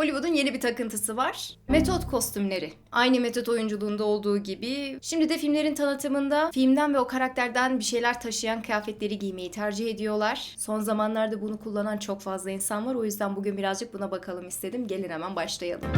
Hollywood'un yeni bir takıntısı var. Metot kostümleri. Aynı metot oyunculuğunda olduğu gibi şimdi de filmlerin tanıtımında filmden ve o karakterden bir şeyler taşıyan kıyafetleri giymeyi tercih ediyorlar. Son zamanlarda bunu kullanan çok fazla insan var. O yüzden bugün birazcık buna bakalım istedim. Gelin hemen başlayalım.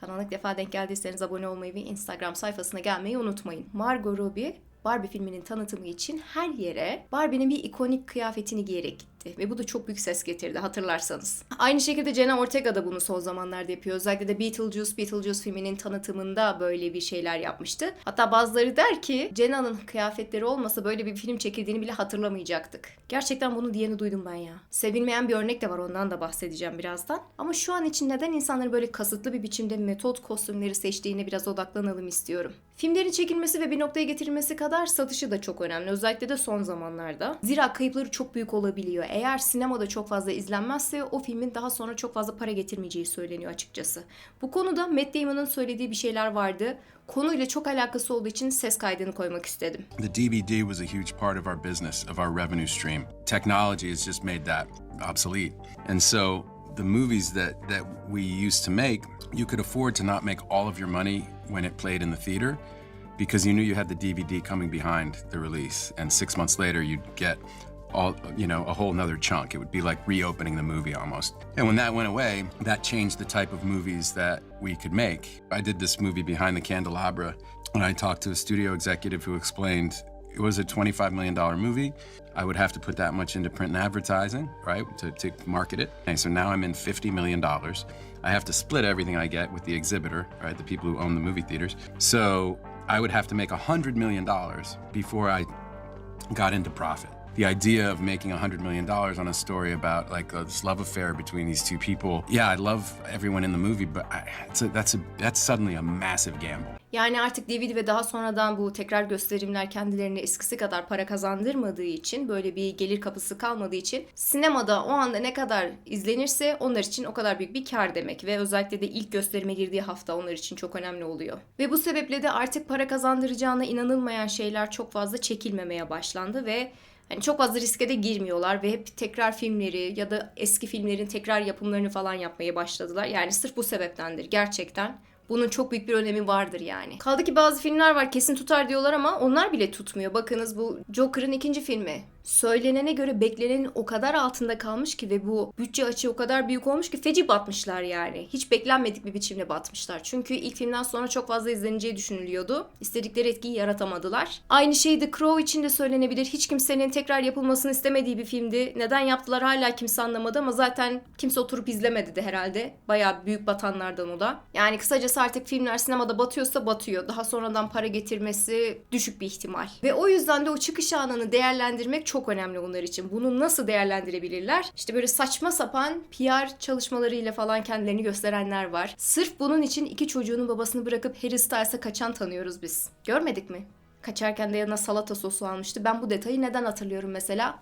Kanala defa denk geldiyseniz abone olmayı ve Instagram sayfasına gelmeyi unutmayın. Margot Robbie Barbie filminin tanıtımı için her yere Barbie'nin bir ikonik kıyafetini giyerek gitti. Ve bu da çok büyük ses getirdi hatırlarsanız. Aynı şekilde Jenna Ortega da bunu son zamanlarda yapıyor. Özellikle de Beetlejuice, Beetlejuice filminin tanıtımında böyle bir şeyler yapmıştı. Hatta bazıları der ki Jenna'nın kıyafetleri olmasa böyle bir film çekildiğini bile hatırlamayacaktık. Gerçekten bunu diyeni duydum ben ya. Sevilmeyen bir örnek de var ondan da bahsedeceğim birazdan. Ama şu an için neden insanların böyle kasıtlı bir biçimde metot kostümleri seçtiğine biraz odaklanalım istiyorum. Filmlerin çekilmesi ve bir noktaya getirilmesi kadar satışı da çok önemli. Özellikle de son zamanlarda. Zira kayıpları çok büyük olabiliyor. Eğer sinemada çok fazla izlenmezse o filmin daha sonra çok fazla para getirmeyeceği söyleniyor açıkçası. Bu konuda Matt Damon'ın söylediği bir şeyler vardı. Konuyla çok alakası olduğu için ses kaydını koymak istedim. The DVD was a huge part of our business, of our revenue stream. Technology has just made that obsolete. And so the movies that, that we used to make, you could afford to not make all of your money when it played in the theater because you knew you had the DVD coming behind the release. And six months later, you'd get all you know a whole nother chunk. It would be like reopening the movie almost. And when that went away that changed the type of movies that we could make. I did this movie behind the candelabra and i talked to a studio executive who explained it was a $25 million movie. I would have to put that much into print and advertising right to, to market it. And so now i'm in $50 million i have to split everything i get with the exhibitor right the people who own the movie theaters. So i would have to make $100 million before i got into profit. The idea of making $100 million on a story about like uh, this love affair between these two people. Yeah, I love everyone in the movie, but I, it's a, that's a that's suddenly a massive gamble. Yani artık DVD ve daha sonradan bu tekrar gösterimler kendilerine eskisi kadar para kazandırmadığı için böyle bir gelir kapısı kalmadığı için sinemada o anda ne kadar izlenirse onlar için o kadar büyük bir kar demek ve özellikle de ilk gösterime girdiği hafta onlar için çok önemli oluyor. Ve bu sebeple de artık para kazandıracağına inanılmayan şeyler çok fazla çekilmemeye başlandı ve Hani çok fazla riske de girmiyorlar ve hep tekrar filmleri ya da eski filmlerin tekrar yapımlarını falan yapmaya başladılar. Yani sırf bu sebeptendir gerçekten. Bunun çok büyük bir önemi vardır yani. Kaldı ki bazı filmler var kesin tutar diyorlar ama onlar bile tutmuyor. Bakınız bu Joker'ın ikinci filmi. Söylenene göre beklenenin o kadar altında kalmış ki ve bu bütçe açığı o kadar büyük olmuş ki feci batmışlar yani. Hiç beklenmedik bir biçimde batmışlar. Çünkü ilk filmden sonra çok fazla izleneceği düşünülüyordu. İstedikleri etkiyi yaratamadılar. Aynı şey The Crow için de söylenebilir. Hiç kimsenin tekrar yapılmasını istemediği bir filmdi. Neden yaptılar hala kimse anlamadı ama zaten kimse oturup izlemedi de herhalde. Bayağı büyük batanlardan o da. Yani kısacası artık filmler sinemada batıyorsa batıyor. Daha sonradan para getirmesi düşük bir ihtimal. Ve o yüzden de o çıkış anını değerlendirmek çok önemli onlar için. Bunu nasıl değerlendirebilirler? İşte böyle saçma sapan PR çalışmalarıyla falan kendilerini gösterenler var. Sırf bunun için iki çocuğunun babasını bırakıp Harry Styles'a kaçan tanıyoruz biz. Görmedik mi? Kaçarken de yanına salata sosu almıştı. Ben bu detayı neden hatırlıyorum mesela?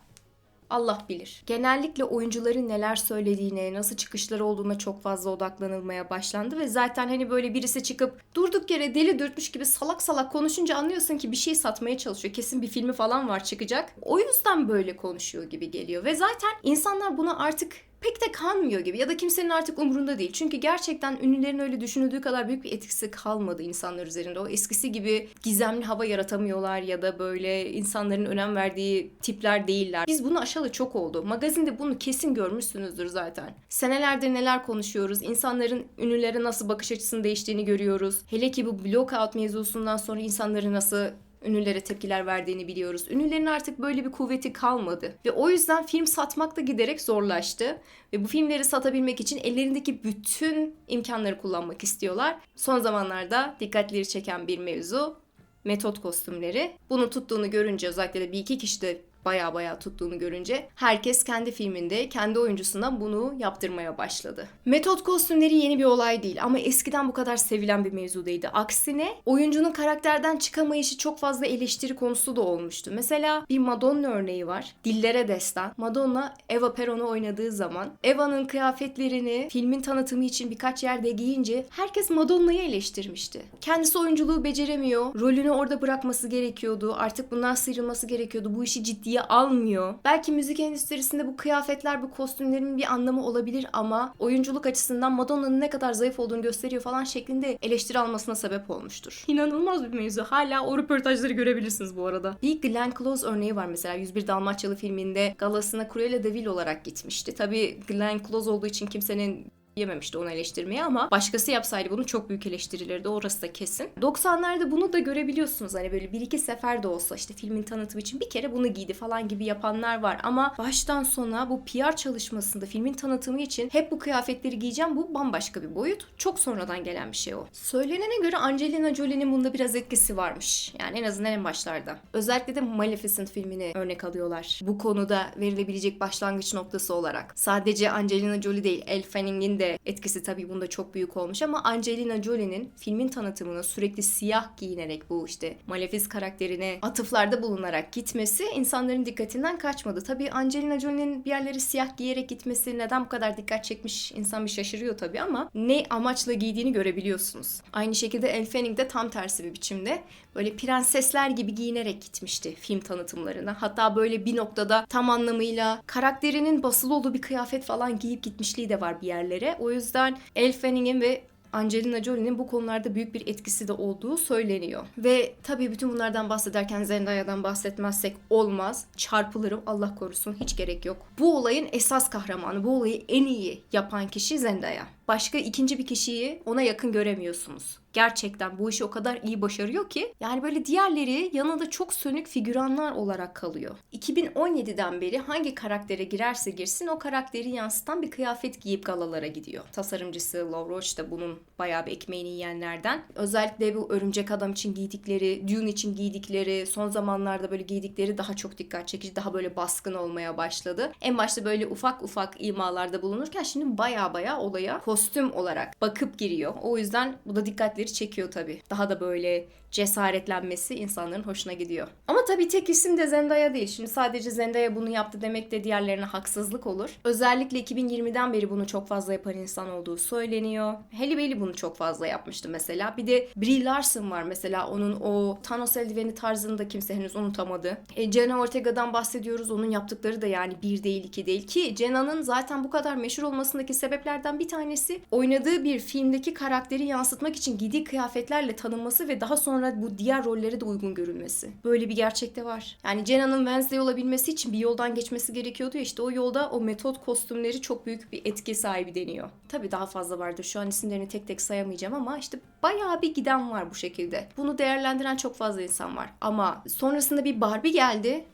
Allah bilir. Genellikle oyuncuların neler söylediğine, nasıl çıkışları olduğuna çok fazla odaklanılmaya başlandı ve zaten hani böyle birisi çıkıp durduk yere deli dürtmüş gibi salak salak konuşunca anlıyorsun ki bir şey satmaya çalışıyor. Kesin bir filmi falan var çıkacak. O yüzden böyle konuşuyor gibi geliyor ve zaten insanlar buna artık pek de kanmıyor gibi ya da kimsenin artık umurunda değil. Çünkü gerçekten ünlülerin öyle düşünüldüğü kadar büyük bir etkisi kalmadı insanlar üzerinde. O eskisi gibi gizemli hava yaratamıyorlar ya da böyle insanların önem verdiği tipler değiller. Biz bunu aşalı çok oldu. Magazinde bunu kesin görmüşsünüzdür zaten. Senelerdir neler konuşuyoruz. İnsanların ünlülere nasıl bakış açısının değiştiğini görüyoruz. Hele ki bu blockout mevzusundan sonra insanların nasıl ünlülere tepkiler verdiğini biliyoruz. Ünlülerin artık böyle bir kuvveti kalmadı. Ve o yüzden film satmak da giderek zorlaştı. Ve bu filmleri satabilmek için ellerindeki bütün imkanları kullanmak istiyorlar. Son zamanlarda dikkatleri çeken bir mevzu metot kostümleri. Bunu tuttuğunu görünce özellikle de bir iki kişi de baya baya tuttuğunu görünce herkes kendi filminde kendi oyuncusuna bunu yaptırmaya başladı. Metot kostümleri yeni bir olay değil ama eskiden bu kadar sevilen bir mevzu değildi. Aksine oyuncunun karakterden çıkamayışı çok fazla eleştiri konusu da olmuştu. Mesela bir Madonna örneği var. Dillere destan. Madonna Eva Peron'u oynadığı zaman Eva'nın kıyafetlerini filmin tanıtımı için birkaç yerde giyince herkes Madonna'yı eleştirmişti. Kendisi oyunculuğu beceremiyor. Rolünü orada bırakması gerekiyordu. Artık bundan sıyrılması gerekiyordu. Bu işi ciddiye ciddiye almıyor. Belki müzik endüstrisinde bu kıyafetler, bu kostümlerin bir anlamı olabilir ama oyunculuk açısından Madonna'nın ne kadar zayıf olduğunu gösteriyor falan şeklinde eleştiri almasına sebep olmuştur. İnanılmaz bir mevzu. Hala o röportajları görebilirsiniz bu arada. Bir Glenn Close örneği var mesela 101 Dalmaçyalı filminde galasına Cruella de Vil olarak gitmişti. Tabii Glenn Close olduğu için kimsenin yememişti onu eleştirmeyi ama başkası yapsaydı bunu çok büyük eleştirilirdi orası da kesin. 90'larda bunu da görebiliyorsunuz hani böyle bir iki sefer de olsa işte filmin tanıtımı için bir kere bunu giydi falan gibi yapanlar var ama baştan sona bu PR çalışmasında filmin tanıtımı için hep bu kıyafetleri giyeceğim bu bambaşka bir boyut. Çok sonradan gelen bir şey o. Söylenene göre Angelina Jolie'nin bunda biraz etkisi varmış. Yani en azından en başlarda. Özellikle de Maleficent filmini örnek alıyorlar. Bu konuda verilebilecek başlangıç noktası olarak. Sadece Angelina Jolie değil, Elle Fanning'in de etkisi tabii bunda çok büyük olmuş ama Angelina Jolie'nin filmin tanıtımına sürekli siyah giyinerek bu işte Malefic karakterine atıflarda bulunarak gitmesi insanların dikkatinden kaçmadı. Tabii Angelina Jolie'nin bir yerleri siyah giyerek gitmesi neden bu kadar dikkat çekmiş insan bir şaşırıyor tabii ama ne amaçla giydiğini görebiliyorsunuz. Aynı şekilde Elle Fanning de tam tersi bir biçimde böyle prensesler gibi giyinerek gitmişti film tanıtımlarına. Hatta böyle bir noktada tam anlamıyla karakterinin basılı olduğu bir kıyafet falan giyip gitmişliği de var bir yerlere. O yüzden Elle Fanning'in ve Angelina Jolie'nin bu konularda büyük bir etkisi de olduğu söyleniyor. Ve tabii bütün bunlardan bahsederken Zendaya'dan bahsetmezsek olmaz. Çarpılırım Allah korusun hiç gerek yok. Bu olayın esas kahramanı, bu olayı en iyi yapan kişi Zendaya. Başka ikinci bir kişiyi ona yakın göremiyorsunuz. Gerçekten bu işi o kadar iyi başarıyor ki yani böyle diğerleri yanında çok sönük figüranlar olarak kalıyor. 2017'den beri hangi karaktere girerse girsin o karakteri yansıtan bir kıyafet giyip galalara gidiyor. Tasarımcısı Laura Roach da bunun bayağı bir ekmeğini yiyenlerden. Özellikle bu Örümcek Adam için giydikleri, Dune için giydikleri, son zamanlarda böyle giydikleri daha çok dikkat çekici, daha böyle baskın olmaya başladı. En başta böyle ufak ufak imalarda bulunurken şimdi bayağı bayağı olaya kostüm olarak bakıp giriyor. O yüzden bu da dikkatleri çekiyor tabii. Daha da böyle cesaretlenmesi insanların hoşuna gidiyor. Ama tabii tek isim de Zendaya değil. Şimdi sadece Zendaya bunu yaptı demek de diğerlerine haksızlık olur. Özellikle 2020'den beri bunu çok fazla yapan insan olduğu söyleniyor. Halle Bailey bunu çok fazla yapmıştı mesela. Bir de Brie Larson var mesela. Onun o Thanos eldiveni tarzını da kimse henüz unutamadı. E, Jenna Ortega'dan bahsediyoruz. Onun yaptıkları da yani bir değil iki değil ki Jenna'nın zaten bu kadar meşhur olmasındaki sebeplerden bir tanesi oynadığı bir filmdeki karakteri yansıtmak için giydiği kıyafetlerle tanınması ve daha sonra bu diğer rollere de uygun görülmesi. Böyle bir gerçek de var. Yani Jenna'nın Wednesday olabilmesi için bir yoldan geçmesi gerekiyordu ya işte o yolda o metot kostümleri çok büyük bir etki sahibi deniyor. Tabii daha fazla vardır. Şu an isimlerini tek tek sayamayacağım ama işte bayağı bir giden var bu şekilde. Bunu değerlendiren çok fazla insan var. Ama sonrasında bir Barbie geldi.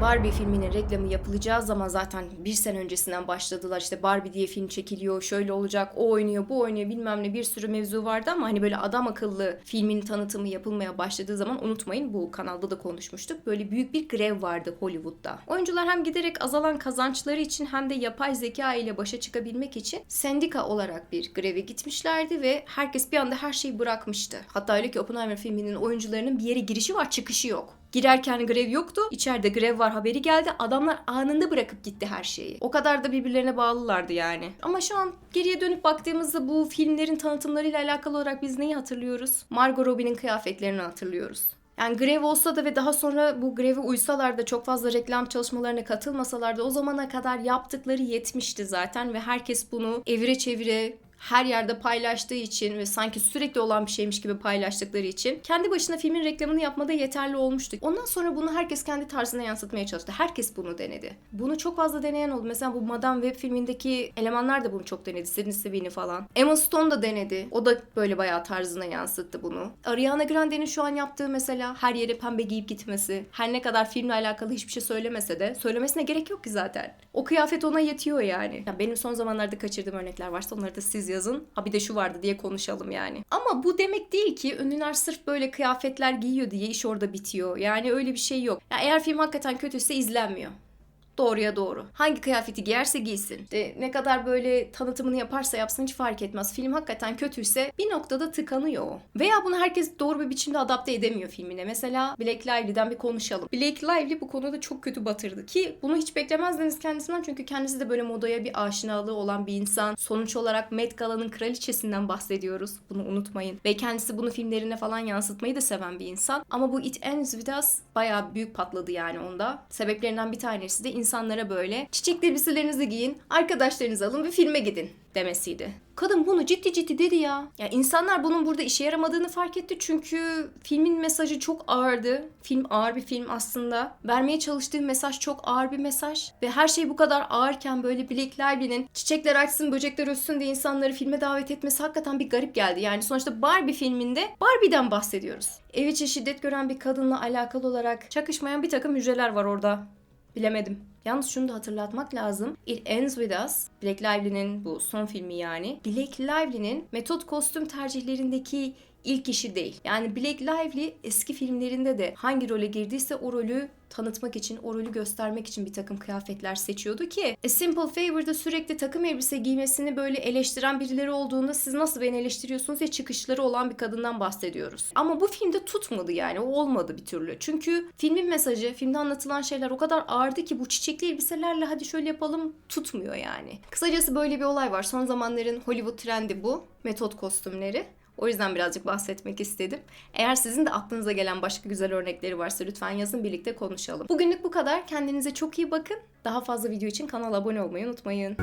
Barbie filminin reklamı yapılacağı zaman zaten bir sene öncesinden başladılar. İşte Barbie diye film çekiliyor, şöyle olacak, o oynuyor, bu oynuyor bilmem ne bir sürü mevzu vardı ama hani böyle adam akıllı filmin tanıtımı yapılmaya başladığı zaman unutmayın bu kanalda da konuşmuştuk. Böyle büyük bir grev vardı Hollywood'da. Oyuncular hem giderek azalan kazançları için hem de yapay zeka ile başa çıkabilmek için sendika olarak bir greve gitmişlerdi ve herkes bir anda her şeyi bırakmıştı. Hatta öyle ki Oppenheimer filminin oyuncularının bir yere girişi var, çıkışı yok. Girerken grev yoktu. İçeride grev var haberi geldi. Adamlar anında bırakıp gitti her şeyi. O kadar da birbirlerine bağlılardı yani. Ama şu an geriye dönüp baktığımızda bu filmlerin tanıtımlarıyla alakalı olarak biz neyi hatırlıyoruz? Margot Robbie'nin kıyafetlerini hatırlıyoruz. Yani grev olsa da ve daha sonra bu greve uysalar da çok fazla reklam çalışmalarına katılmasalar da o zamana kadar yaptıkları yetmişti zaten ve herkes bunu evire çevire her yerde paylaştığı için ve sanki sürekli olan bir şeymiş gibi paylaştıkları için kendi başına filmin reklamını yapmada yeterli olmuştu. Ondan sonra bunu herkes kendi tarzına yansıtmaya çalıştı. Herkes bunu denedi. Bunu çok fazla deneyen oldu. Mesela bu Madame Web filmindeki elemanlar da bunu çok denedi. Sidney Sweeney falan. Emma Stone da denedi. O da böyle bayağı tarzına yansıttı bunu. Ariana Grande'nin şu an yaptığı mesela her yere pembe giyip gitmesi. Her ne kadar filmle alakalı hiçbir şey söylemese de söylemesine gerek yok ki zaten. O kıyafet ona yetiyor yani. Ya benim son zamanlarda kaçırdığım örnekler varsa onları da siz yazın. Ha bir de şu vardı diye konuşalım yani. Ama bu demek değil ki ünlüler sırf böyle kıyafetler giyiyor diye iş orada bitiyor. Yani öyle bir şey yok. Ya eğer film hakikaten kötüyse izlenmiyor. Doğruya doğru. Hangi kıyafeti giyerse giysin. İşte ne kadar böyle tanıtımını yaparsa yapsın hiç fark etmez. Film hakikaten kötüyse bir noktada tıkanıyor o. Veya bunu herkes doğru bir biçimde adapte edemiyor filmine. Mesela Blake Lively'den bir konuşalım. Blake Lively bu konuda çok kötü batırdı ki bunu hiç beklemezdiniz kendisinden çünkü kendisi de böyle modaya bir aşinalığı olan bir insan. Sonuç olarak Met Gala'nın kraliçesinden bahsediyoruz. Bunu unutmayın. Ve kendisi bunu filmlerine falan yansıtmayı da seven bir insan. Ama bu It Ends With Us bayağı büyük patladı yani onda. Sebeplerinden bir tanesi de insanlara böyle çiçekli elbiselerinizi giyin, arkadaşlarınızı alın ve filme gidin demesiydi. Kadın bunu ciddi ciddi dedi ya. Ya insanlar bunun burada işe yaramadığını fark etti çünkü filmin mesajı çok ağırdı. Film ağır bir film aslında. Vermeye çalıştığı mesaj çok ağır bir mesaj ve her şey bu kadar ağırken böyle Blake Lively'nin çiçekler açsın, böcekler ötsün diye insanları filme davet etmesi hakikaten bir garip geldi. Yani sonuçta Barbie filminde Barbie'den bahsediyoruz. Ev içi şiddet gören bir kadınla alakalı olarak çakışmayan bir takım hücreler var orada. Bilemedim. Yalnız şunu da hatırlatmak lazım. It Ends With Us, Blake Lively'nin bu son filmi yani. Blake Lively'nin metot kostüm tercihlerindeki ilk işi değil. Yani Blake Lively eski filmlerinde de hangi role girdiyse o rolü tanıtmak için, o rolü göstermek için bir takım kıyafetler seçiyordu ki A Simple Favor'da sürekli takım elbise giymesini böyle eleştiren birileri olduğunda siz nasıl beni eleştiriyorsunuz diye çıkışları olan bir kadından bahsediyoruz. Ama bu filmde tutmadı yani. O olmadı bir türlü. Çünkü filmin mesajı, filmde anlatılan şeyler o kadar ağırdı ki bu çiçekli elbiselerle hadi şöyle yapalım tutmuyor yani. Kısacası böyle bir olay var. Son zamanların Hollywood trendi bu. Metot kostümleri. O yüzden birazcık bahsetmek istedim. Eğer sizin de aklınıza gelen başka güzel örnekleri varsa lütfen yazın birlikte konuşalım. Bugünlük bu kadar. Kendinize çok iyi bakın. Daha fazla video için kanala abone olmayı unutmayın.